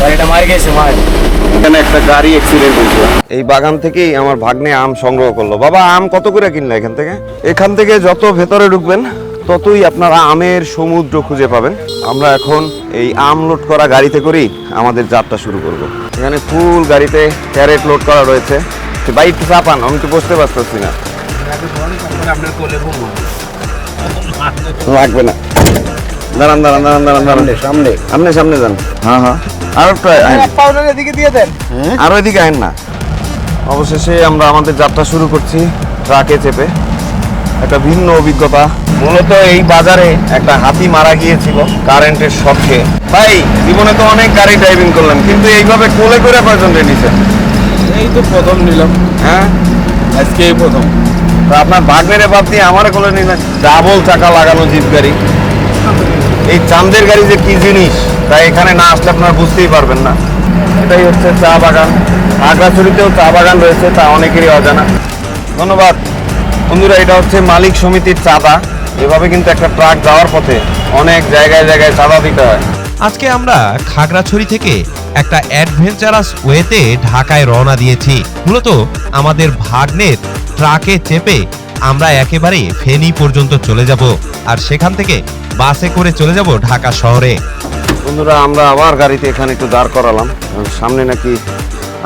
গাড়িটা মার গেছে মার। এখানে একটা গাড়ি অ্যাক্সিডেন্ট হয়েছে। এই বাগান থেকেই আমার ভাগ্নে আম সংগ্রহ করল। বাবা আম কত করে কিনলে এখান থেকে? এখান থেকে যত ভেতরে ঢুকবেন ততই আপনারা আমের সমুদ্র খুঁজে পাবেন। আমরা এখন এই আম লোড করা গাড়িতে করেই আমাদের যাত্রা শুরু করব। এখানে ফুল গাড়িতে ক্যারেট লোড করা রয়েছে। বাইক চাপান আমি তো বুঝতে পারতেছি না। লাগবে না। দাঁড়ান দাঁড়ান দাঁড়ান দাঁড়ান দাঁড়ান। সামনে সামনে যান। হ্যাঁ হ্যাঁ। আর। এদিকে দিয়ে দেন। আরও এদিকে আইন না। অবশেষে আমরা আমাদের যাত্রা শুরু করছি ট্রাকে চেপে। একটা ভিন্ন অভিজ্ঞতা। মূলত এই বাজারে একটা হাতি মারা গিয়েছিল কারেন্টের শখে। ভাই জীবনে তো অনেক গাড়ি ড্রাইভিং করলাম কিন্তু এইভাবে কোলে করে কয়জন নিছেন? এই তো প্রথম নিলাম। হ্যাঁ? আজকে এই প্রথম। তা আপনার ভাগ্নের বাদ দিয়ে আমার কোলে নিলেন ডাবল চাকা লাগানো জিপ গাড়ি। এই চাঁদের গাড়ি যে কি জিনিস, তাই এখানে না আসলে আপনারা বুঝতেই পারবেন না। এটাই হচ্ছে চা বাগান। আগ্রাছড়িতেও চা বাগান রয়েছে, তা অনেকেরই অজানা। ধন্যবাদ। বন্ধুরা, এটা হচ্ছে মালিক সমিতির চাঁদা। এভাবে কিন্তু একটা ট্রাক যাওয়ার পথে অনেক জায়গায় জায়গায় চাঁদা দিতে হয়। আজকে আমরা খাগড়াছড়ি থেকে একটা অ্যাডভেঞ্চারাস ওয়েতে ঢাকায় রওনা দিয়েছি। মূলত আমাদের ভাগ্নের ট্রাকে চেপে আমরা একেবারে ফেনী পর্যন্ত চলে যাব। আর সেখান থেকে বাসে করে চলে যাব ঢাকা শহরে। বন্ধুরা আমরা আবার গাড়িতে এখানে একটু দাঁড় করালাম। সামনে নাকি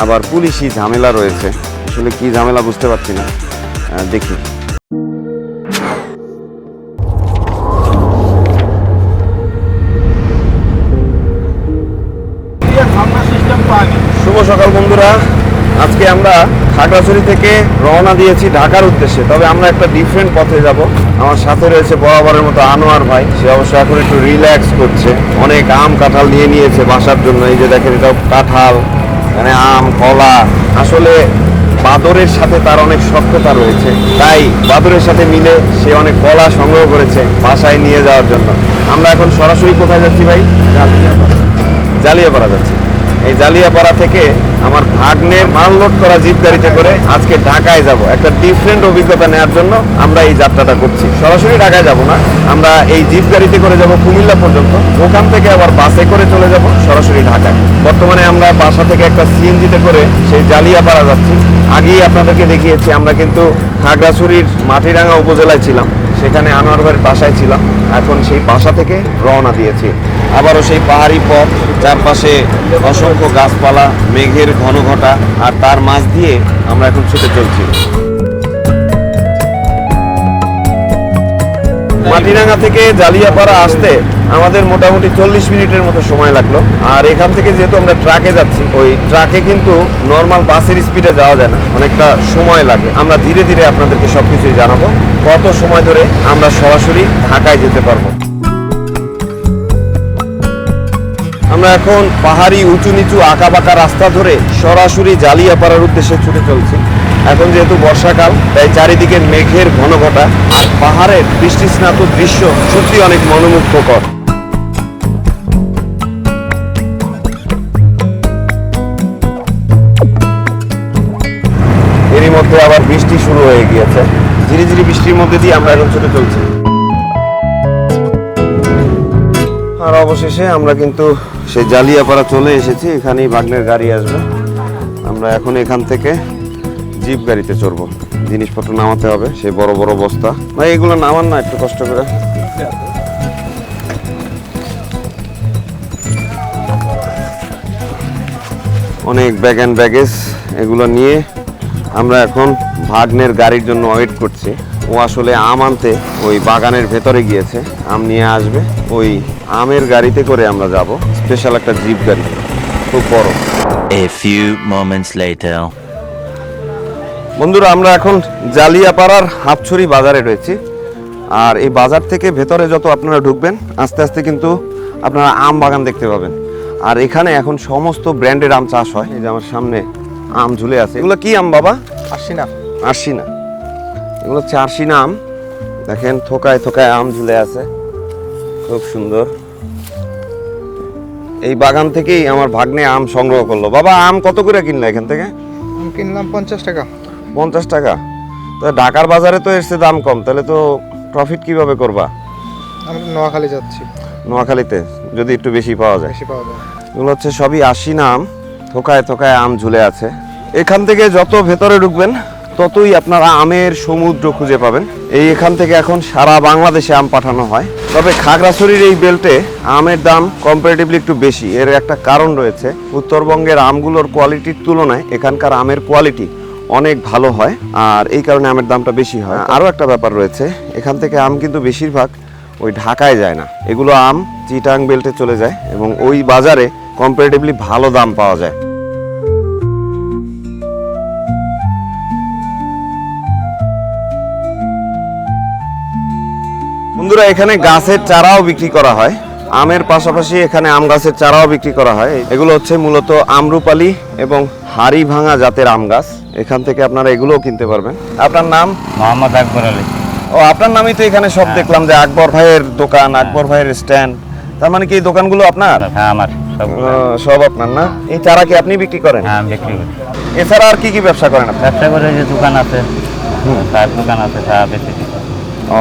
আবার পুলিশি ঝামেলা রয়েছে। আসলে কি ঝামেলা বুঝতে পারছি না। দেখি। শুভ সকাল বন্ধুরা। আজকে আমরা খাগড়াছড়ি থেকে রওনা দিয়েছি ঢাকার উদ্দেশ্যে। তবে আমরা একটা ডিফারেন্ট পথে যাব। আমার সাথে রয়েছে বরাবরের মতো আনোয়ার ভাই। সে অবশ্য এখন একটু রিল্যাক্স করছে। অনেক আম কাঁঠাল নিয়ে নিয়েছে বাসার জন্য। এই যে দেখেন এটা কাঁঠাল মানে আম, কলা। আসলে বাদরের সাথে তার অনেক সক্ষতা রয়েছে। তাই বাদরের সাথে মিলে সে অনেক কলা সংগ্রহ করেছে বাসায় নিয়ে যাওয়ার জন্য। আমরা এখন সরাসরি কোথায় যাচ্ছি ভাই? জালিয়াপাড়া যাচ্ছি। এই জালিয়াপাড়া থেকে আমার ভাগ্নের মাল লোড করা জিপ গাড়িতে করে আজকে ঢাকায় যাব। একটা ডিফারেন্ট অভিজ্ঞতা নেওয়ার জন্য আমরা এই যাত্রাটা করছি। সরাসরি ঢাকায় যাব না। আমরা এই জিপ গাড়িতে করে যাব কুমিল্লা পর্যন্ত। ওখান থেকে আবার বাসে করে চলে যাব সরাসরি ঢাকায়। বর্তমানে আমরা বাসা থেকে একটা সিএনজিতে করে সেই জালিয়াপাড়া যাচ্ছি। আগেই আপনাদেরকে দেখিয়েছি, আমরা কিন্তু খাগড়াছড়ির মাটিরাঙ্গা উপজেলায় ছিলাম। সেখানে আনোয়ার ভাইয়ের বাসায় ছিলাম। এখন সেই বাসা থেকে রওনা দিয়েছি। আবারও সেই পাহাড়ি পথ, চারপাশে অসংখ্য গাছপালা, মেঘের ঘন ঘটা আর তার মাছ দিয়ে আমরা এখন ছুটে চলছি। মাটিরাঙ্গা থেকে জালিয়াপাড়া আসতে আমাদের মোটামুটি চল্লিশ মিনিটের মতো সময় লাগল। আর এখান থেকে যেহেতু আমরা ট্রাকে যাচ্ছি, ওই ট্রাকে কিন্তু নর্মাল বাসের স্পিডে যাওয়া যায় না। অনেকটা সময় লাগে। আমরা ধীরে ধীরে আপনাদেরকে সবকিছুই জানাব। কত সময় ধরে আমরা সরাসরি ঢাকায় যেতে পারব। আমরা এখন পাহাড়ি উঁচু নিচু আঁকা বাঁকা রাস্তা ধরে সরাসরি জালিয়াপাড়ার উদ্দেশ্যে ছুটে চলছি। এখন যেহেতু বর্ষাকাল, তাই চারিদিকে মেঘের ঘনঘটা আর পাহাড়ের বৃষ্টিস্নাত দৃশ্য সত্যি অনেক মনোমুগ্ধকর। এরই মধ্যে আবার বৃষ্টি শুরু হয়ে গিয়েছে। ধীরে ধীরে বৃষ্টির মধ্যে দিয়ে আমরা এখন ছুটে চলছি। আর অবশেষে আমরা কিন্তু সেই জালিয়াপাড়া চলে এসেছি, এখানেই বাগনের গাড়ি আসবে। আমরা এখন এখান থেকে জিপ গাড়িতে চড়বো। জিনিসপত্র নামাতে হবে, সেই বড় বড় বস্তা। ভাই, এগুলো নামান না, একটু কষ্ট করে। অনেক ব্যাগ অ্যান্ড ব্যাগেজ, এগুলো নিয়ে আমরা এখন ভাগ্নের গাড়ির জন্য ওয়েট করছি। ও আসলে আম আনতে ওই বাগানের ভেতরে গিয়েছে। আম নিয়ে আসবে। ওই আমের গাড়িতে করে আমরা যাব। স্পেশাল একটা জিপ গাড়ি, খুব বড়। A few moments later. বন্ধুরা আমরা এখন জালিয়াপাড়ার হাফছড়ি বাজারে রয়েছি। আর এই বাজার থেকে ভেতরে যত আপনারা ঢুকবেন আস্তে আস্তে কিন্তু আপনারা আম বাগান দেখতে পাবেন। আর এখানে এখন সমস্ত ব্র্যান্ডের আম চাষ হয়। এই যে আমার সামনে আম ঝুলে আছে। এগুলো কি আম বাবা? আসছি না আরশি না এগুলো হচ্ছে আরশি আম। দেখেন থোকায় থোকায় আম ঝুলে আছে। খুব সুন্দর। এই বাগান থেকেই আমার ভাগ্নে আম সংগ্রহ করল। বাবা আম কত করে কিনলো এখান থেকে? কিনলাম পঞ্চাশ টাকা। পঞ্চাশ টাকা। তো ঢাকার বাজারে তো এসছে দাম কম তাহলে তো প্রফিট কীভাবে করবা? আমরা নোয়াখালী যাচ্ছি। নোয়াখালীতে যদি একটু বেশি পাওয়া যায়। বেশি পাওয়া যায়। এগুলো হচ্ছে সবই আশি নাম থোকায় থোকায় আম ঝুলে আছে। এখান থেকে যত ভেতরে ঢুকবেন ততই আপনারা আমের সমুদ্র খুঁজে পাবেন। এই এখান থেকে এখন সারা বাংলাদেশে আম পাঠানো হয়। তবে খাগড়াছড়ির এই বেল্টে আমের দাম কম্পারেটিভলি একটু বেশি। এর একটা কারণ রয়েছে উত্তরবঙ্গের আমগুলোর কোয়ালিটির তুলনায় এখানকার আমের কোয়ালিটি অনেক ভালো হয় আর এই কারণে আমের দামটা বেশি হয়। আরও একটা ব্যাপার রয়েছে এখান থেকে আম কিন্তু বেশিরভাগ ওই ঢাকায় যায় না। এগুলো আম চিটাং বেল্টে চলে যায় এবং ওই বাজারে কম্পারেটিভলি ভালো দাম পাওয়া যায়। বন্ধুরা এখানে গাছের চারাও বিক্রি করা হয়। আমের পাশাপাশি এখানে আম গাছের চারাও বিক্রি করা হয়। এগুলো হচ্ছে মূলত আমরুপালি এবং হাড়ি ভাঙা জাতের আম গাছ। এখান থেকে আপনারা এগুলোও কিনতে পারবেন। আপনার নাম? মোহাম্মদ আকবর আলী। ও আপনার নামই তো এখানে সব দেখলাম যে আকবর ভাইয়ের দোকান আকবর ভাইয়ের স্ট্যান্ড তার মানে কি এই দোকানগুলো আপনার? হ্যাঁ আমার সব আপনার না? এই চারা কি আপনি বিক্রি করেন? হ্যাঁ আমি বিক্রি করি। এছাড়া আর কি কি ব্যবসা করেন আপনি? ব্যবসা করে যে দোকান আছে চার দোকান আছে চা বেশি ও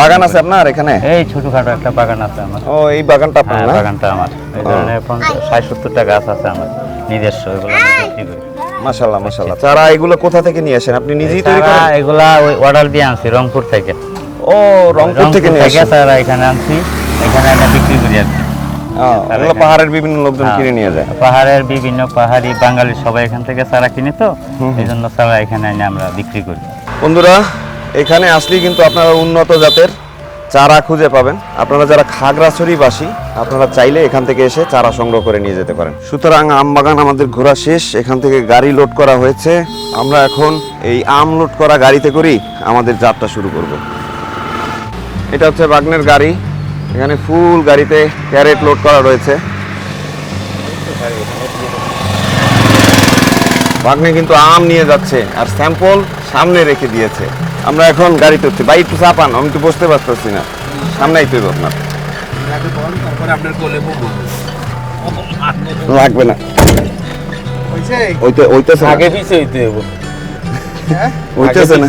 বাগান আছে আপনার এখানে? এই ছোটখাটো একটা বাগান আছে আমার। ও এই বাগানটা আপনার হ্যাঁ বাগানটা আমার। এই ধরনের পঞ্চাশ ষাট সত্তরটা গাছ আছে আমার নিজস্ব এগুলো বিক্রি করি। মাশাল্লাহ মাশাল্লাহ চারা এগুলো কোথা থেকে নিয়ে আসেন? আপনি নিজেই তৈরি করেন? এগুলা ওই অর্ডার দিয়ে আনছি রংপুর থেকে। ও রংপুর থেকে নিয়ে আসেন? চারা এখানে আনছি এখানে আমি বিক্রি করি আর। এগুলো পাহাড়ের বিভিন্ন লোকজন হ্যাঁ। কিনে নিয়ে যায়। পাহাড়ের বিভিন্ন পাহাড়ি বাঙালি সবাই এখান থেকে চারা কিনে তো এই জন্য চারা এখানে আমরা বিক্রি করি। বন্ধুরা এখানে আসলেই কিন্তু আপনারা উন্নত জাতের চারা খুঁজে পাবেন। আপনারা যারা খাগড়াছড়িবাসী, আপনারা চাইলে এখান থেকে এসে চারা সংগ্রহ করে নিয়ে যেতে পারেন। সুতরাং আম বাগান আমাদের ঘোরা শেষ। এখান থেকে গাড়ি লোড করা হয়েছে। আমরা এখন এই আম লোড করা গাড়িতে করেই আমাদের যাত্রা শুরু করব। এটা হচ্ছে বাগনের গাড়ি। এখানে ফুল গাড়িতে ক্যারেট লোড করা রয়েছে। বাগনে কিন্তু আম নিয়ে যাচ্ছে আর স্যাম্পল সামনে রেখে দিয়েছে। আমরা এখন গাড়িতে উঠছি। ভাই একটু চাপান আমি তো বসতে পারতেছি না। সামনেই তো আপনার আপনার। লাগবে না। হয়েছে ওইতে ওইতেছে আগে পিছে হইতে হবে ওইতেছে না।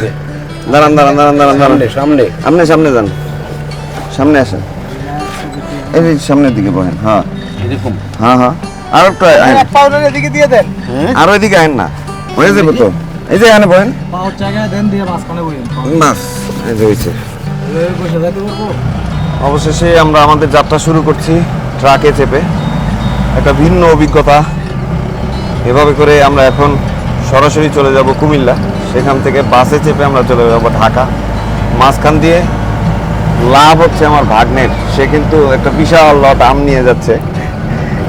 দাঁড়ান দাঁড়ান দাঁড়ান দাঁড়ান দাঁড়ান। সামনে আপনি সামনে যান। সামনে আসেন। এই সামনের দিকে বহেন হ্যাঁ। এরকম। হ্যাঁ হ্যাঁ। আর একটু। পাউডার এদিকে দিয়ে দেন। আর ওইদিকে আহেন না। হয়ে যাবে তো? এই যে এখানে বহেন পাউচ জায়গায় দেন দিয়ে মাঝখানে বইয়েন বাস এই যে হয়েছে বসে যাইতে পারব অবশেষে আমরা আমাদের যাত্রা শুরু করছি ট্রাকে চেপে। একটা ভিন্ন অভিজ্ঞতা। এভাবে করে আমরা এখন সরাসরি চলে যাব কুমিল্লা। সেখান থেকে বাসে চেপে আমরা চলে যাব ঢাকা। মাঝখান দিয়ে লাভ হচ্ছে আমার ভাগ্নের। সে কিন্তু একটা বিশাল লট আম নিয়ে যাচ্ছে।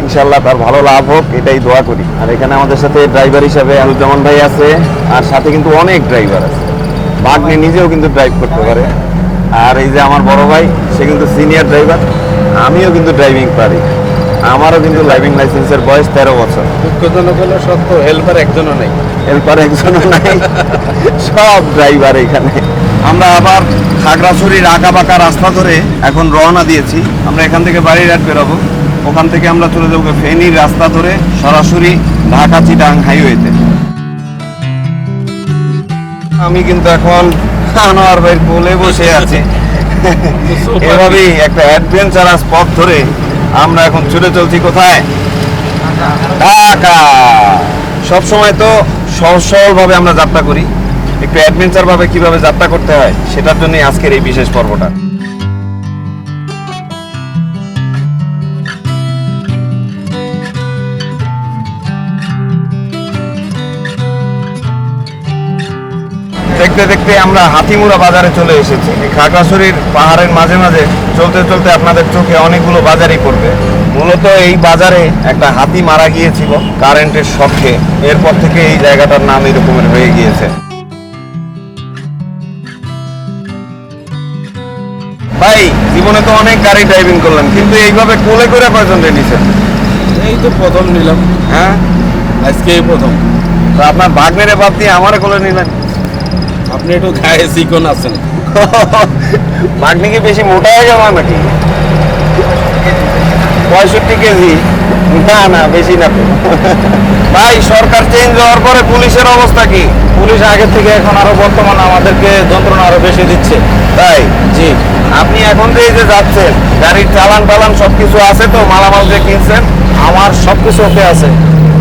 ইনশাল্লাহ তার ভালো লাভ হোক এটাই দোয়া করি। আর এখানে আমাদের সাথে ড্রাইভার হিসাবে আনুজ্জামান ভাই আছে আর সাথে কিন্তু অনেক ড্রাইভার আছে। ভাগ্নে নিজেও কিন্তু ড্রাইভ করতে পারে। আর এই যে আমার বড় ভাই সে কিন্তু সিনিয়র ড্রাইভার আমিও কিন্তু ড্রাইভিং পারি। আমারও কিন্তু ড্রাইভিং লাইসেন্সের বয়স তেরো বছর। দুঃখজনক হলো সত্য হেল্পার একজনও নেই। হেল্পার একজনও নাই সব ড্রাইভার এখানে। আমরা আবার খাগড়াছড়ির আঁকা বাঁকা রাস্তা ধরে এখন রওনা দিয়েছি। আমরা এখান থেকে বাড়ির বেরোবো। ওখান থেকে আমরা চলে যাব ফেনীর রাস্তা ধরে সরাসরি ঢাকা চিটাং হাইওয়েতে। আমি কিন্তু এখন আনোয়ার ভাইয়ের কোলে বসে আছি। এভাবেই একটা অ্যাডভেঞ্চারাস পথ ধরে আমরা এখন ছুটে চলছি কোথায়? ঢাকা। সব সময় তো সহজ সরলভাবে আমরা যাত্রা করি। একটু অ্যাডভেঞ্চার ভাবে কীভাবে যাত্রা করতে হয়, সেটার জন্যই আজকের এই বিশেষ পর্বটা। দেখতে দেখতে আমরা হাতিমুড়া বাজারে চলে এসেছি। খাগড়াছড়ির পাহাড়ের মাঝে মাঝে চলতে চলতে আপনাদের চোখে অনেকগুলো বাজারই পড়বে। মূলত এই বাজারে একটা হাতি মারা গিয়েছিল কারেন্টের শখে। এরপর থেকে এই জায়গাটার নাম এরকমের হয়ে গিয়েছে। ভাই জীবনে তো অনেক গাড়ি ড্রাইভিং করলাম কিন্তু এইভাবে কোলে করে কয়জন নিছেন? এই তো প্রথম নিলাম। হ্যাঁ? আজকে এই প্রথম। তো আপনার বাগনেরে বাদ দিয়ে আমারে কোলে নিলেন? আপনি একটু গায়ে চিকন আছেন। মাগনি কি বেশি মোটা হয়ে যাওয়া নাকি পঁয়ষট্টি কেজি। না না বেশি না ভাই সরকার চেঞ্জ হওয়ার পরে পুলিশের অবস্থা কি? পুলিশ আগের থেকে এখন আরও বর্তমানে আমাদেরকে যন্ত্রণা আরও বেশি দিচ্ছে। তাই জি। আপনি এখন যে যে যাচ্ছেন গাড়ির চালান টালান সবকিছু আছে তো? মালামাল যে কিনছেন আমার সবকিছু ওকে আছে।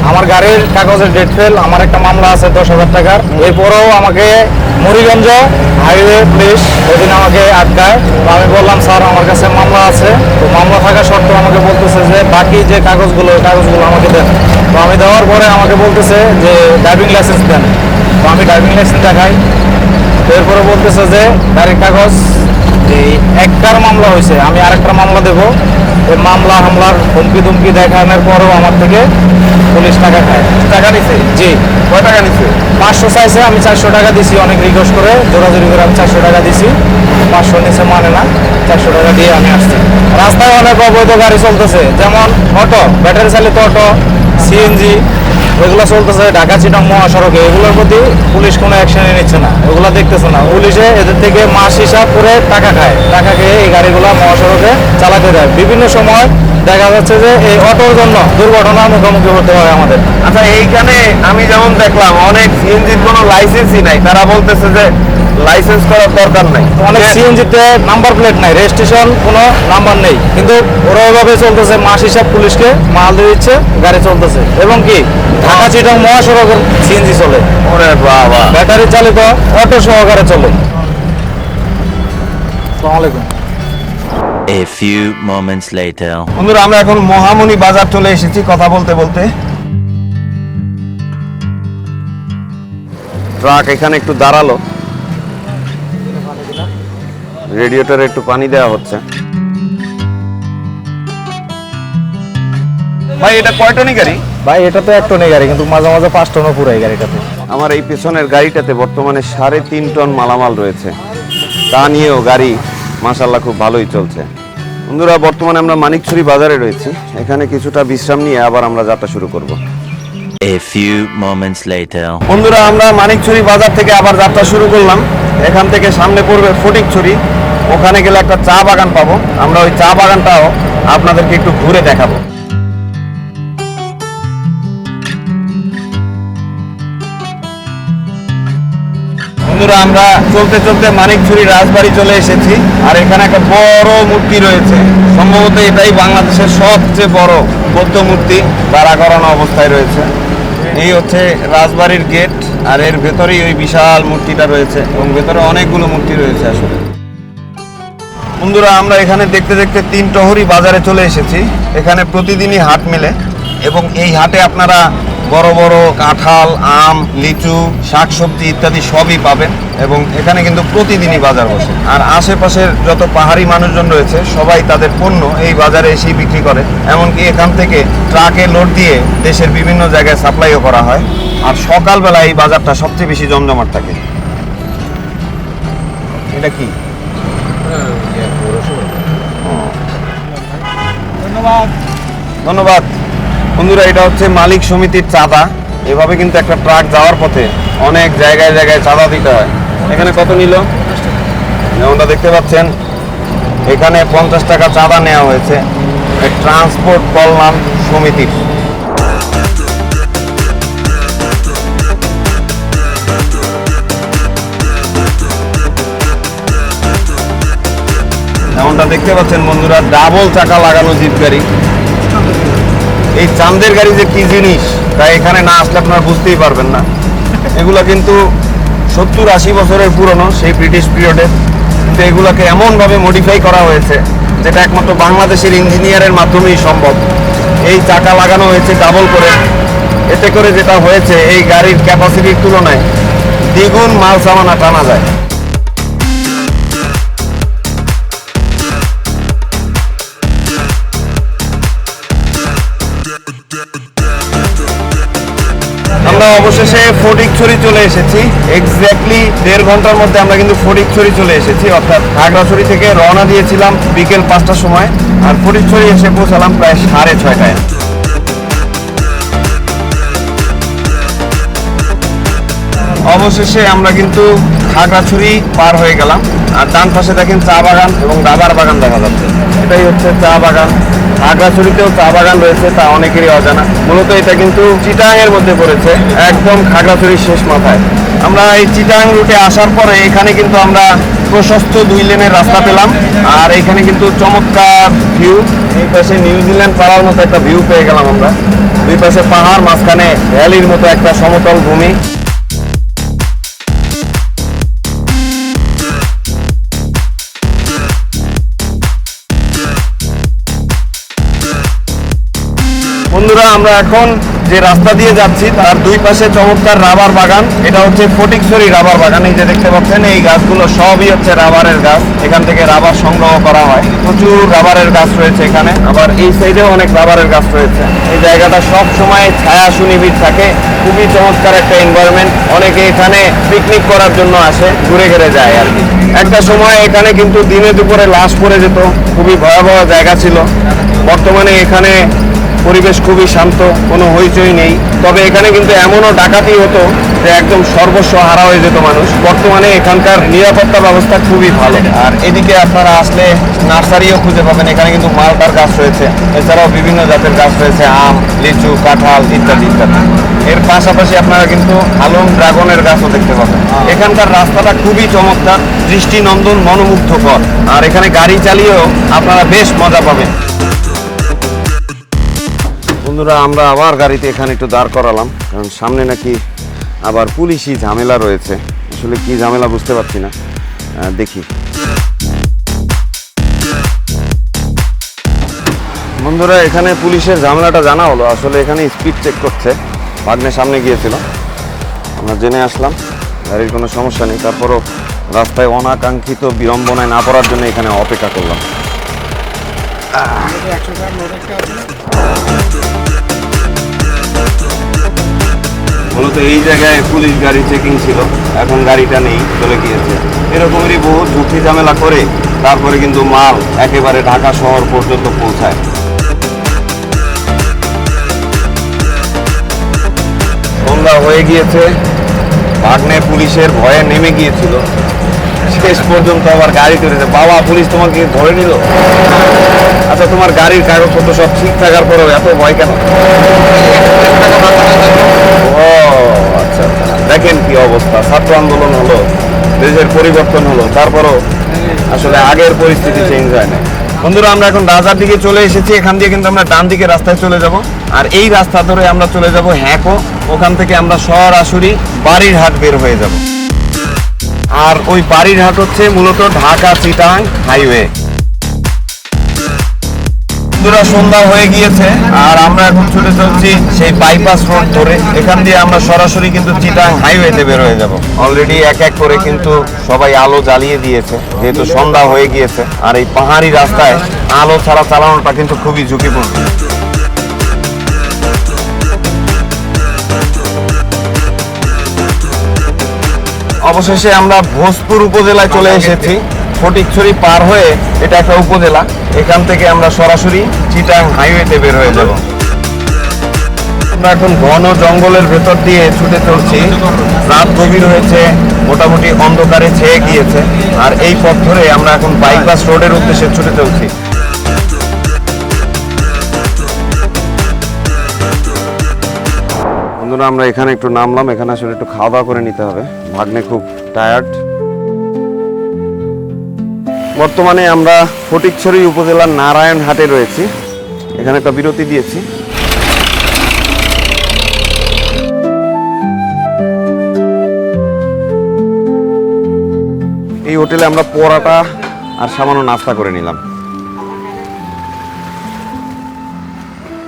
আমার গাড়ির কাগজের ডেট ফেল আমার একটা মামলা আছে দশ হাজার টাকার। এরপরেও আমাকে মুড়িগঞ্জ হাইওয়ে পুলিশ ওদিন আমাকে আটকায়। তো আমি বললাম, স্যার, আমার কাছে মামলা আছে। তো মামলা থাকা সত্ত্বেও আমাকে বলতেছে যে, বাকি যে কাগজগুলো, ওই কাগজগুলো আমাকে দেন। তো আমি দেওয়ার পরে আমাকে বলতেছে যে ড্রাইভিং লাইসেন্স দেন। তো আমি ড্রাইভিং লাইসেন্স দেখাই। তো এরপরে বলতেছে যে, গাড়ির কাগজ এই একটার মামলা হয়েছে আমি আরেকটা মামলা দেবো। এই মামলা হামলার হুমকি দুমকি দেখানোর পরেও আমার থেকে পুলিশ টাকা খায়। টাকা নিছে? জি। কয় টাকা নিছে? পাঁচশো চাইছে আমি চারশো টাকা দিছি অনেক রিকোয়েস্ট করে। জোরাজোরি করে আমি চারশো টাকা দিছি। পাঁচশো নিচে মানে না চারশো টাকা দিয়ে আমি আসছি। রাস্তায় অনেক অবৈধ গাড়ি চলতেছে যেমন অটো ব্যাটারি চালিত অটো সিএনজি ওইগুলো চলতেছে, ঢাকা, চিটং মহাসড়কে। এগুলোর প্রতি পুলিশ কোনো অ্যাকশনে নিচ্ছে না। ওগুলো দেখতেছে না। পুলিশে এদের থেকে মাস হিসাব করে টাকা খায়। টাকা খেয়ে এই গাড়িগুলো মহাসড়কে চালাতে দেয়। বিভিন্ন সময় দেখা যাচ্ছে যে এই অটোর জন্য দুর্ঘটনার মুখোমুখি হতে হয় আমাদের। আচ্ছা এইখানে আমি যেমন দেখলাম, অনেক সিএনজির কোনো লাইসেন্সই নাই। তারা বলতেছে যে লাইসেন্স করার দরকার নাই। অনেক সিএনজিতে নাম্বার প্লেট নাই রেজিস্ট্রেশন কোনো নাম্বার নেই। কিন্তু ওরা ওইভাবে চলতেছে মাস হিসাব পুলিশকে মাল দিয়ে দিচ্ছে গাড়ি চলতেছে। এবং কি ঢাকা চিটং মহাসড়কের সিএনজি চলে। ওরে বাবা। ব্যাটারি চালিত অটো সহকারে চলে। আসসালামু আলাইকুম। A few moments later. বন্ধুরা আমরা এখন মহামণি বাজার চলে এসেছি কথা বলতে বলতে। ট্রাক এখানে একটু দাঁড়াল। রেডিয়েটরে একটু পানি দেওয়া হচ্ছে। ভাই এটা কয় টনি গাড়ি? ভাই এটা তো এক টনের গাড়ি কিন্তু মাঝে মাঝে পাঁচ টনও পুরো এই গাড়িটাতে। আমার এই পেছনের গাড়িটাতে বর্তমানে সাড়ে তিন টন মালামাল রয়েছে। তা নিয়েও গাড়ি মাসাল্লাহ খুব ভালোই চলছে। বন্ধুরা বর্তমানে আমরা মানিকছড়ি বাজারে রয়েছি। এখানে কিছুটা বিশ্রাম নিয়ে আবার আমরা যাত্রা শুরু করব। A few moments later. বন্ধুরা, আমরা মানিকছড়ি বাজার থেকে আবার যাত্রা শুরু করলাম। এখান থেকে সামনে পড়বে ফটিকছড়ি। ওখানে গেলে একটা চা বাগান পাবো। আমরা ওই চা বাগানটাও আপনাদেরকে একটু ঘুরে দেখাবো। বন্ধুরা, আমরা চলতে চলতে মানিকছড়ি রাজবাড়ি চলে এসেছি। আর এখানে একটা বড় মূর্তি রয়েছে। সম্ভবত এটাই বাংলাদেশের সবচেয়ে বড়। বৌদ্ধ মূর্তি দাঁড়া করানো অবস্থায় রয়েছে। এই হচ্ছে রাজবাড়ির গেট আর এর ভেতরেই ওই বিশাল মূর্তিটা রয়েছে এবং ভেতরে অনেকগুলো মূর্তি রয়েছে আসলে। বন্ধুরা, আমরা এখানে দেখতে দেখতে তিন টহরি বাজারে চলে এসেছি। এখানে প্রতিদিনই হাট মেলে এবং এই হাটে আপনারা বড় বড় কাঁঠাল আম লিচু শাকসবজি ইত্যাদি সবই পাবেন এবং এখানে কিন্তু প্রতিদিনই বাজার বসে। আর আশেপাশের যত পাহাড়ি মানুষজন রয়েছে সবাই তাদের পণ্য এই বাজারে এসেই বিক্রি করে। এমনকি এখান থেকে ট্রাকে লোড দিয়ে দেশের বিভিন্ন জায়গায় সাপ্লাইও করা হয়। আর সকালবেলা এই বাজারটা সবচেয়ে বেশি জমজমাট থাকে। এটা কি? ধন্যবাদ ধন্যবাদ। বন্ধুরা, এটা হচ্ছে মালিক সমিতির চাঁদা। এভাবে কিন্তু একটা ট্রাক যাওয়ার পথে অনেক জায়গায় জায়গায় চাঁদা দিতে হয়। এখানে কত নিল? যেমনটা দেখতে পাচ্ছেন, এখানে পঞ্চাশ টাকা চাঁদা নেওয়া হয়েছে। ট্রান্সপোর্ট কল্যাণ সমিতির। যেমনটা দেখতে পাচ্ছেন বন্ধুরা, ডাবল চাকা লাগানো জিপ গাড়ি এই চান্দের গাড়ি যে কি জিনিস, তা এখানে না আসলে আপনারা বুঝতেই পারবেন না। এগুলো কিন্তু সত্তর আশি বছরের পুরনো সেই ব্রিটিশ পিরিয়ডের কিন্তু এগুলোকে এমনভাবে মডিফাই করা হয়েছে, যেটা একমাত্র বাংলাদেশের ইঞ্জিনিয়ারের মাধ্যমেই সম্ভব। এই চাকা লাগানো হয়েছে ডাবল করে। এতে করে যেটা হয়েছে, এই গাড়ির ক্যাপাসিটির তুলনায় দ্বিগুণ মাল সামানা টানা যায়। আমরা অবশেষে ফটিকছড়ি চলে এসেছি। এক্স্যাক্টলি দেড় ঘণ্টার মধ্যে আমরা কিন্তু ফটিকছড়ি চলে এসেছি। অর্থাৎ খাগড়াছড়ি থেকে রওনা দিয়েছিলাম বিকেল পাঁচটার সময়। আর ফটিকছড়ি এসে পৌঁছালাম প্রায় সাড়ে ছয়টায়। অবশেষে আমরা কিন্তু খাগড়াছড়ি পার হয়ে গেলাম। আর ডান পাশে দেখেন চা বাগান এবং রাবার বাগান দেখা যাচ্ছে। এটাই হচ্ছে চা বাগান। খাগড়াছড়িতেও চা বাগান রয়েছে, তা অনেকেরই অজানা। মূলত এটা কিন্তু চিটাং এর মধ্যে পড়েছে, একদম খাগড়াছড়ির শেষ মাথায়। আমরা এই চিটাং রুটে আসার পরে এখানে কিন্তু আমরা প্রশস্ত দুই লেনের রাস্তা পেলাম, আর এখানে কিন্তু চমৎকার ভিউ। এই পাশে নিউজিল্যান্ড পাড়ার মতো একটা ভিউ পেয়ে গেলাম আমরা। দুই পাশে পাহাড়, মাঝখানে ভ্যালির মতো একটা সমতল ভূমি। বন্ধুরা, আমরা এখন যে রাস্তা দিয়ে যাচ্ছি, তার দুই পাশে চমৎকার রাবার বাগান। এটা হচ্ছে ফটিকছড়ি রাবার বাগান। এই যে দেখতে পাচ্ছেন, এই গাছগুলো সবই হচ্ছে রাবারের গাছ। এখান থেকে রাবার সংগ্রহ করা হয়। প্রচুর রাবারের গাছ রয়েছে এখানে। আবার এই সাইডেও অনেক রাবারের গাছ রয়েছে। এই জায়গাটা সব সময় ছায়া সুনিবিড় থাকে। খুবই চমৎকার একটা এনভায়রনমেন্ট অনেকে এখানে পিকনিক করার জন্য আসে, ঘুরে ঘুরে যায় আর কি। একটা সময় এখানে কিন্তু দিনে দুপুরে লাশ পড়ে যেত। খুবই ভয়াবহ জায়গা ছিল। বর্তমানে এখানে পরিবেশ খুবই শান্ত কোনো হইচই নেই। তবে এখানে কিন্তু এমনও ডাকাতি হতো যে একদম সর্বস্ব হারা হয়ে যেত মানুষ। বর্তমানে এখানকার নিরাপত্তা ব্যবস্থা খুবই ভালো। আর এদিকে আপনারা আসলে নার্সারিও খুঁজে পাবেন। এখানে কিন্তু মালটার গাছ রয়েছে। এছাড়াও বিভিন্ন জাতের গাছ রয়েছে আম লিচু কাঁঠাল ইত্যাদি ইত্যাদি। এর পাশাপাশি আপনারা কিন্তু আলম ড্রাগনের গাছও দেখতে পাবেন। এখানকার রাস্তাটা খুবই চমৎকার দৃষ্টিনন্দন মনোমুগ্ধকর। আর এখানে গাড়ি চালিয়েও আপনারা বেশ মজা পাবেন। বন্ধুরা, আমরা আবার গাড়িতে এখানে একটু দাঁড় করালাম, কারণ সামনে নাকি আবার পুলিশি ঝামেলা রয়েছে। আসলে কি ঝামেলা বুঝতে পারছি না। দেখি। বন্ধুরা, এখানে পুলিশের ঝামেলাটা জানা হলো। আসলে এখানে স্পিড চেক করছে। ভাগ্নের সামনে গিয়েছিল। আমরা জেনে আসলাম, গাড়ির কোনো সমস্যা নেই। তারপরও রাস্তায় অনাকাঙ্ক্ষিত বিড়ম্বনায় না পড়ার জন্য এখানে অপেক্ষা করলাম। মূলত এই জায়গায় পুলিশ গাড়ি চেকিং ছিল। এখন গাড়িটা নেই, চলে গিয়েছে। এরকমই বহু ঝুঁকি ঝামেলা করে, তারপরে কিন্তু মাল একেবারে ঢাকা শহর পর্যন্ত পৌঁছায়। সন্ধ্যা হয়ে গিয়েছে, ভাগ্নে পুলিশের ভয়ে নেমে গিয়েছিল। শেষ পর্যন্ত আবার গাড়ি তুলেছে বাবা, পুলিশ তোমাকে ধরে নিল? আচ্ছা তোমার গাড়ির কাগজপত্র সব ঠিক থাকার পরেও এত ভয় কেন? ও আচ্ছা আচ্ছা। দেখেন কি অবস্থা। ছাত্র আন্দোলন হলো, দেশের পরিবর্তন হলো, তারপরও আসলে আগের পরিস্থিতি চেঞ্জ হয় না বন্ধুরা, আমরা এখন রাজার দিকে চলে এসেছি। এখান দিয়ে কিন্তু আমরা ডান দিকে রাস্তায় চলে যাব। আর এই রাস্তা ধরে আমরা চলে যাব হ্যাকো। ওখান থেকে আমরা সরাসরি বাড়ির হাট বের হয়ে যাব। আর ওই বাড়ির হাট হচ্ছে মূলত ঢাকা চিটাং হাইওয়ে। বন্ধুরা, সন্ধ্যা হয়ে গিয়েছে আর আমরা এখন ছুটে চলছি সেই বাইপাস রোড ধরে। এখান দিয়ে আমরা সরাসরি কিন্তু চিটাং হাইওয়েতে বের হয়ে যাব। অলরেডি এক এক করে কিন্তু সবাই আলো জ্বালিয়ে দিয়েছে, যেহেতু সন্ধ্যা হয়ে গিয়েছে। আর এই পাহাড়ি রাস্তায় আলো ছাড়া চালানোটা কিন্তু খুবই ঝুঁকিপূর্ণ। অবশেষে আমরা ভোজপুর উপজেলায় চলে এসেছি। ফটিকছড়ি পার হয়ে এটা একটা উপজেলা। এখান থেকে আমরা সরাসরি চিটাং হাইওয়েতে বের হয়ে যাব। আমরা এখন ঘন জঙ্গলের ভেতর দিয়ে ছুটে চলছি। রাত গভীর হয়েছে মোটামুটি অন্ধকারে ছেয়ে গিয়েছে। আর এই পথ ধরে আমরা এখন বাইপাস রোডের উদ্দেশ্যে ছুটে চলছি। বন্ধুরা, আমরা এখানে একটু নামলাম। এখানে আসলে একটু খাওয়া দাওয়া করে নিতে হবে। ভাগ্নে খুব টায়ার্ড বর্তমানে আমরা ফটিকছড়ি উপজেলার নারায়ণ হাটে রয়েছি। এখানে একটা বিরতি দিয়েছি। এই হোটেলে আমরা পরাটা আর সামান্য নাস্তা করে নিলাম।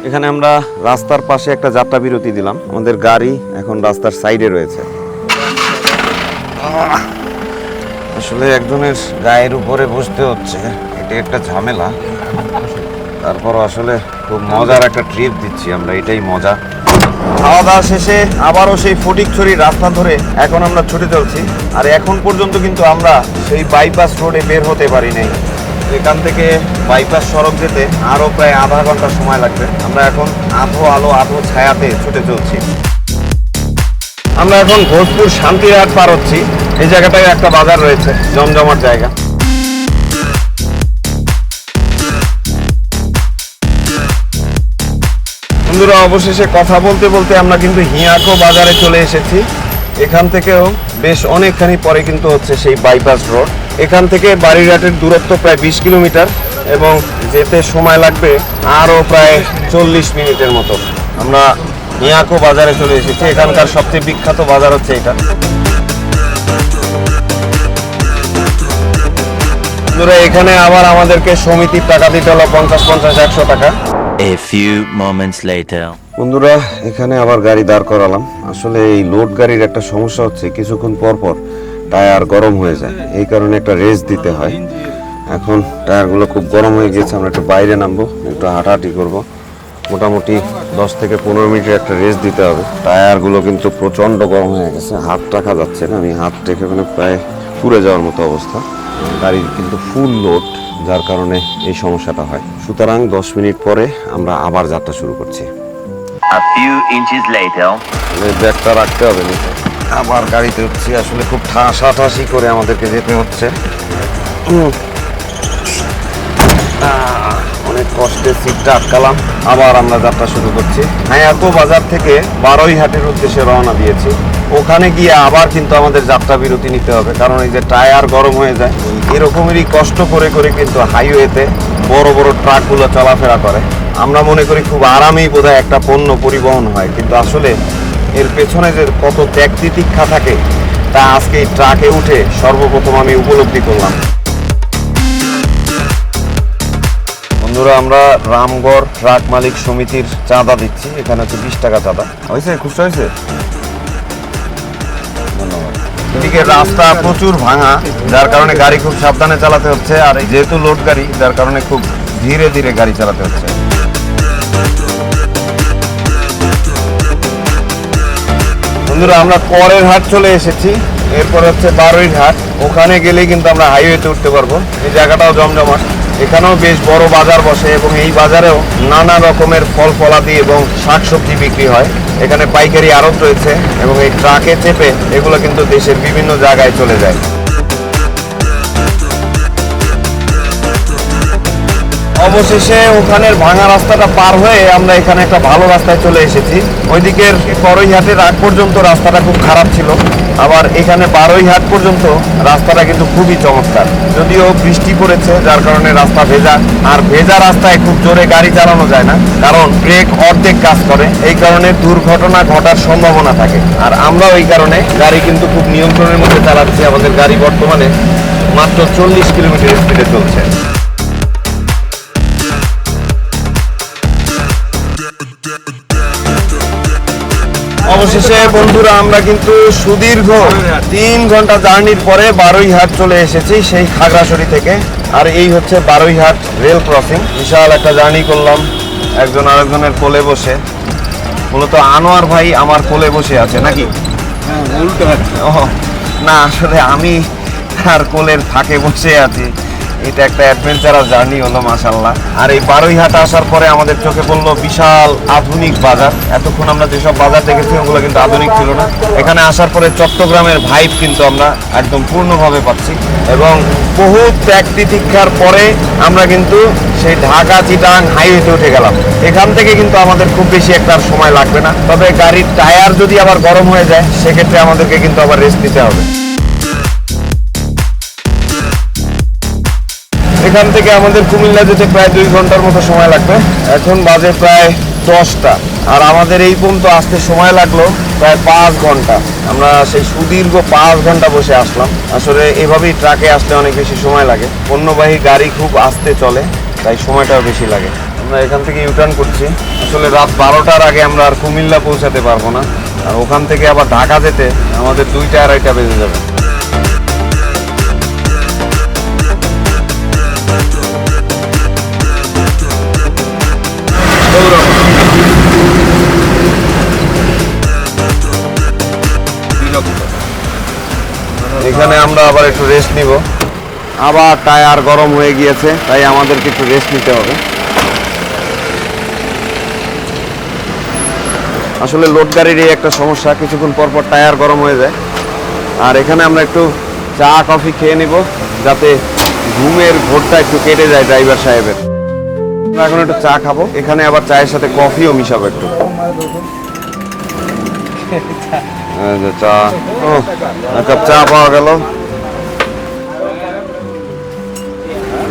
এখানে আমরা রাস্তার পাশে একটা যাত্রা বিরতি দিলাম। আমাদের গাড়ি এখন রাস্তার সাইডে রয়েছে। আসলে একজনের গায়ের উপরে বসতে হচ্ছে, এটা একটা ঝামেলা। তারপর আসলে খুব মজার একটা ট্রিপ দিচ্ছি আমরা, এটাই মজা। খাওয়া দাওয়া শেষে আবারও সেই ফটিকছড়ি রাস্তা ধরে এখন আমরা ছুটে চলছি। আর এখন পর্যন্ত কিন্তু আমরা সেই বাইপাস রোডে বের হতে পারি নাই। এখান থেকে বাইপাস সড়ক যেতে আরও প্রায় আধা ঘণ্টা সময় লাগবে। আমরা এখন আধো আলো, আধো ছায়াতে ছুটে চলছি। আমরা এখন ভোজপুর শান্তিরহাট পার হচ্ছি। এই জায়গাটায় একটা বাজার রয়েছে জমজমার জায়গা। বন্ধুরা, অবশেষে কথা বলতে বলতে আমরা কিন্তু হিয়াকো বাজারে চলে এসেছি। এখান থেকেও বেশ অনেকখানি পরে কিন্তু হচ্ছে সেই বাইপাস রোড। এখান থেকে বাড়িঘাটের দূরত্ব প্রায় বিশ কিলোমিটার। এবং যেতে সময় লাগবে আরও প্রায় চল্লিশ মিনিটের মতো। আমরা মিয়াকো বাজারে চলে এসেছি। এখানকার সবচেয়ে বিখ্যাত বাজার হচ্ছে এটা। বন্ধুরা এখানে আবার আমাদেরকে সমিতির টাকা দিতে হলো পঞ্চাশ পঞ্চাশ একশো টাকা। A few moments later. বন্ধুরা এখানে আবার গাড়ি দাঁড় করালাম। আসলে এই লোড গাড়ির একটা সমস্যা হচ্ছে কিছুক্ষণ পর পর টায়ার গরম হয়ে যায়। এই কারণে একটা রেস দিতে হয়। এখন টায়ারগুলো খুব গরম হয়ে গেছে আমরা একটু বাইরে নামবো একটু হাঁটাহাঁটি করব। মোটামুটি দশ থেকে পনেরো মিনিটের একটা রেস্ট দিতে হবে। টায়ারগুলো কিন্তু প্রচণ্ড গরম হয়ে গেছে হাত রাখা যাচ্ছে না আমি হাত রেখে মানে প্রায় পুড়ে যাওয়ার মতো অবস্থা। গাড়ির কিন্তু ফুল লোড যার কারণে এই সমস্যাটা হয়। সুতরাং দশ মিনিট পরে আমরা আবার যাত্রা শুরু করছি। ব্যাগটা রাখতে হবে নিচে। আবার গাড়িতে উঠছি আসলে খুব ঠাসাঠাসি করে আমাদেরকে যেতে হচ্ছে। কষ্টে সিটটা আটকালাম। আবার আমরা যাত্রা শুরু করছি। হ্যাঁ হায়াকো বাজার থেকে বারোই হাটের উদ্দেশ্যে রওনা দিয়েছি। ওখানে গিয়ে আবার কিন্তু আমাদের যাত্রা বিরতি নিতে হবে, কারণ এই যে টায়ার গরম হয়ে যায় এরকমেরই কষ্ট করে করে কিন্তু হাইওয়েতে বড় বড় ট্রাকগুলো চলাফেরা করে। আমরা মনে করি খুব আরামেই বোধহয় একটা পণ্য পরিবহন হয়, কিন্তু আসলে এর পেছনে যে কত ত্যাগ তিতিক্ষা থাকে, তা আজকে এই ট্রাকে উঠে সর্বপ্রথম আমি উপলব্ধি করলাম। বন্ধুরা আমরা রামগড় ট্রাক মালিক সমিতির চাঁদা দিচ্ছি। এখানে হচ্ছে বিশ টাকা চাঁদা। হয়েছে? খুশি হয়েছে? এদিকে রাস্তা প্রচুর ভাঙা যার কারণে গাড়ি খুব সাবধানে চালাতে হচ্ছে আর যেহেতু লোড গাড়ি যার কারণে খুব ধীরে ধীরে গাড়ি চালাতে হচ্ছে। বন্ধুরা আমরা পরের হাট চলে এসেছি। এরপর হচ্ছে বারোই ঘাট ওখানে গেলেই কিন্তু আমরা হাইওয়েতে উঠতে পারব। এই জায়গাটাও জমজমাট। এখানেও বেশ বড় বাজার বসে এবং এই বাজারেও নানা রকমের ফল ফলাদি এবং শাকসবজি বিক্রি হয়। এখানে পাইকারি আড়ত রয়েছে এবং এই ট্রাকে চেপে এগুলো কিন্তু দেশের বিভিন্ন জায়গায় চলে যায়। অবশেষে ওখানের ভাঙা রাস্তাটা পার হয়ে আমরা এখানে একটা ভালো রাস্তায় চলে এসেছি। ওইদিকের বড়ইহাটের আগ পর্যন্ত রাস্তাটা খুব খারাপ ছিল। আবার এখানে বারোইহাট পর্যন্ত রাস্তাটা কিন্তু খুবই চমৎকার। যদিও বৃষ্টি পড়েছে, যার কারণে রাস্তা ভেজা। আর ভেজা রাস্তায় খুব জোরে গাড়ি চালানো যায় না, কারণ ব্রেক অর্ধেক কাজ করে। এই কারণে দুর্ঘটনা ঘটার সম্ভাবনা থাকে। আর আমরা ওই কারণে গাড়ি কিন্তু খুব নিয়ন্ত্রণের মধ্যে চালাচ্ছি। আমাদের গাড়ি বর্তমানে মাত্র চল্লিশ কিলোমিটার স্পিডে চলছে। অবশেষে বন্ধুরা আমরা কিন্তু সুদীর্ঘ তিন ঘণ্টা জার্নির পরে বারোইহাট চলে এসেছি সেই খাগড়াছড়ি থেকে। আর এই হচ্ছে বারোইহাট রেল ক্রসিং। বিশাল একটা জার্নি করলাম একজন আরেকজনের কোলে বসে। মূলত আনোয়ার ভাই আমার কোলে বসে আছে নাকি? ও না আসলে আমি তার কোলের ফাঁকে বসে আছি। এটা একটা অ্যাডভেঞ্চারাস জার্নি হলো মাসাল্লাহ আর এই বারোইহাট আসার পরে আমাদের চোখে পড়ল বিশাল আধুনিক বাজার। এতক্ষণ আমরা যেসব বাজার দেখেছি, ওগুলো কিন্তু আধুনিক ছিল না। এখানে আসার পরে চট্টগ্রামের ভাইব কিন্তু আমরা একদম পূর্ণভাবে পাচ্ছি। এবং বহু ত্যাগ তিতিক্ষার পরে আমরা কিন্তু সেই ঢাকা চিটাং হাইওয়েতে উঠে গেলাম। এখান থেকে কিন্তু আমাদের খুব বেশি একটা সময় লাগবে না। তবে গাড়ির টায়ার যদি আবার গরম হয়ে যায়, সেক্ষেত্রে আমাদেরকে কিন্তু আবার রেস্ট নিতে হবে। এখান থেকে আমাদের কুমিল্লা যেতে প্রায় দুই ঘণ্টার মতো সময় লাগবে। এখন বাজে প্রায় দশটা। আর আমাদের এই পর্যন্ত আসতে সময় লাগল প্রায় পাঁচ ঘণ্টা। আমরা সেই সুদীর্ঘ পাঁচ ঘণ্টা বসে আসলাম। আসলে এভাবেই ট্রাকে আসতে অনেক বেশি সময় লাগে। পণ্যবাহী গাড়ি খুব আস্তে চলে, তাই সময়টাও বেশি লাগে। আমরা এখান থেকে ইউটার্ন করছি। আসলে রাত বারোটার আগে আমরা আর কুমিল্লা পৌঁছাতে পারব না। আর ওখান থেকে আবার ঢাকা যেতে আমাদের দুইটা আড়াইটা বেজে যাবে। একটু রেস্ট নিব। আবার টায়ার গরম হয়ে গিয়েছে, তাই আমাদেরকে একটু রেস্ট নিতে হবে। আসলে লোড গাড়ির এই একটা সমস্যা, কিছুক্ষণ পর পর টায়ার গরম হয়ে যায়। আর এখানে আমরা একটু চা কফি খেয়ে নিব, যাতে ঘুমের ঘোরটা একটু কেটে যায় ড্রাইভার সাহেবের। এখন একটু চা খাব, এখানে আবার চায়ের সাথে কফিও মিশাবো একটু। চা, ও কাপ চা পাওয়া গেল।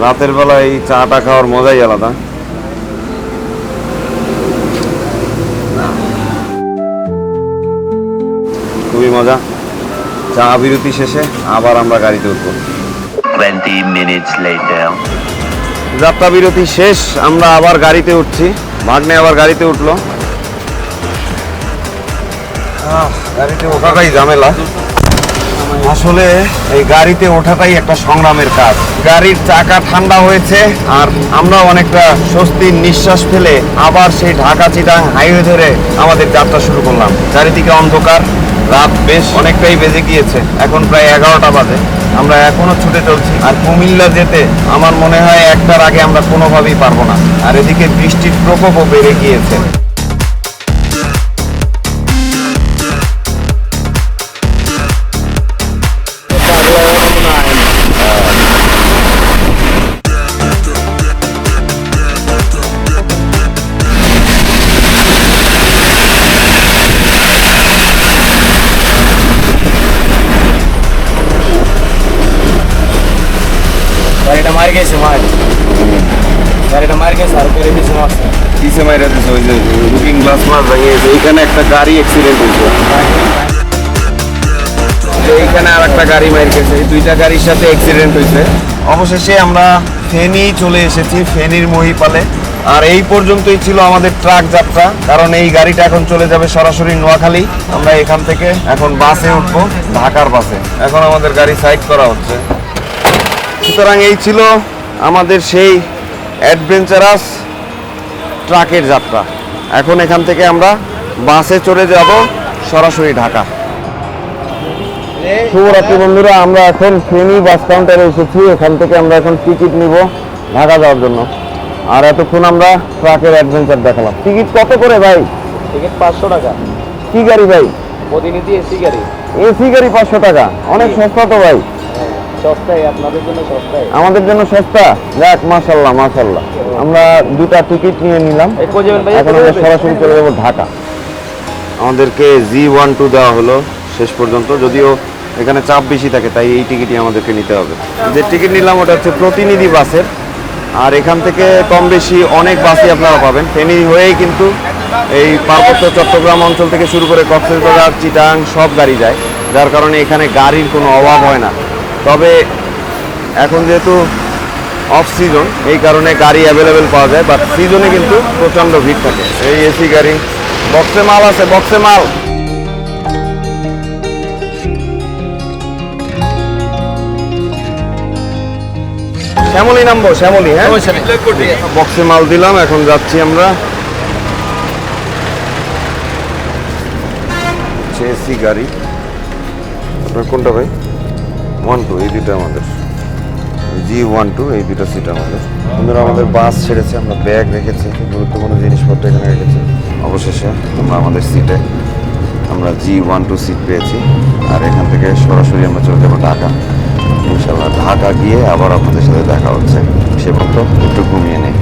রাতের বেলা এই চাটা খাওয়ার মজাই আলাদা। খুবই মজা। চা বিরতি শেষে আবার আমরা গাড়িতে উঠবো। 20 minutes later. যাত্রা বিরতি শেষ আমরা আবার গাড়িতে উঠছি। ভাগ্নে আবার গাড়িতে উঠল। গাড়িতে ওঠাটাই ঝামেলা। আসলে এই গাড়িতে ওঠাটাই একটা সংগ্রামের কাজ। গাড়ির চাকা ঠান্ডা হয়েছে আর আমরা অনেকটা স্বস্তির নিঃশ্বাস ফেলে আবার সেই ঢাকা চিটাং হাইওয়ে ধরে আমাদের যাত্রা শুরু করলাম। চারিদিকে অন্ধকার, রাত বেশ অনেকটাই বেজে গিয়েছে। এখন প্রায় এগারোটা বাজে। আমরা এখনও ছুটে চলছি। আর কুমিল্লা যেতে আমার মনে হয় একটার আগে আমরা কোনোভাবেই পারব না। আর এদিকে বৃষ্টির প্রকোপও বেড়ে গিয়েছে। একটা গাড়ি অ্যাক্সিডেন্ট হয়েছে। এইখানে আর একটা গাড়ি গেছে। দুইটা গাড়ির সাথে অ্যাক্সিডেন্ট হয়েছে। অবশেষে আমরা ফেনী চলে এসেছি, ফেনীর মহিপালে। আর এই পর্যন্তই ছিল আমাদের ট্রাক যাত্রা। কারণ এই গাড়িটা এখন চলে যাবে সরাসরি নোয়াখালী। আমরা এখান থেকে এখন বাসে উঠবো, ঢাকার বাসে। এখন আমাদের গাড়ি সাইড করা হচ্ছে। সুতরাং এই ছিল আমাদের সেই অ্যাডভেঞ্চারাস ট্রাকের যাত্রা। এখন এখান থেকে আমরা বাসে চলে যাব সরাসরি ঢাকা। শুভরাত্রি বন্ধুরা আমরা এখন ফেনী বাস কাউন্টারে এসেছি। এখান থেকে আমরা এখন টিকিট নিব ঢাকা যাওয়ার জন্য। আর এতক্ষণ আমরা ট্রাকের অ্যাডভেঞ্চার দেখালাম। টিকিট কত করে ভাই? টিকিট পাঁচশো টাকা। কি গাড়ি ভাই? প্রতিনিধি এসি গাড়ি। এসি গাড়ি পাঁচশো টাকা। অনেক সস্তা তো ভাই। সস্তায় আপনাদের জন্য সস্তায়? আমাদের জন্য সস্তা? যাক মাশাল্লাহ মাশাল্লাহ আমরা দুটা টিকিট নিয়ে নিলাম। এখন আমরা সরাসরি চলে যাব ঢাকা। আমাদেরকে জি ওয়ান টু দেওয়া হলো শেষ পর্যন্ত যদিও এখানে চাপ বেশি থাকে তাই এই টিকিটই আমাদেরকে নিতে হবে। যে টিকিট নিলাম ওটা হচ্ছে প্রতিনিধি বাসের। আর এখান থেকে কম বেশি অনেক বাসই আপনারা পাবেন। ফেনী হয়েই কিন্তু এই পার্বত্য চট্টগ্রাম অঞ্চল থেকে শুরু করে কক্সবাজার চিটাং সব গাড়ি যায়। যার কারণে এখানে গাড়ির কোনো অভাব হয় না। তবে এখন যেহেতু অফ সিজন এই কারণে গাড়ি অ্যাভেলেবেল পাওয়া যায় বাট সিজনে কিন্তু প্রচণ্ড ভিড় থাকে। এই এসি গাড়ি বক্সে মাল আছে বক্সে মাল। শ্যামলি নামবো শ্যামলি হ্যাঁ? বক্সে মাল দিলাম এখন যাচ্ছি আমরা। এসি গাড়ি। আপনার কোনটা ভাই? ওয়ান টু এই দুটো আমাদের। জি ওয়ান টু এই দুটো সিট আমাদের। বন্ধুরা, আমাদের বাস ছেড়েছে, আমরা ব্যাগ রেখেছি, গুরুত্বপূর্ণ জিনিসপত্র এখানে রেখেছি। অবশেষে আমরা আমাদের সিটে আমরা জি ওয়ান টু সিট পেয়েছি। আর এখান থেকে সরাসরি আমরা চলে যাব ঢাকা। ইনশাল্লাহ ঢাকা গিয়ে আবার আপনাদের সাথে দেখা হচ্ছে। সে পর্যন্ত একটু ঘুমিয়ে নেই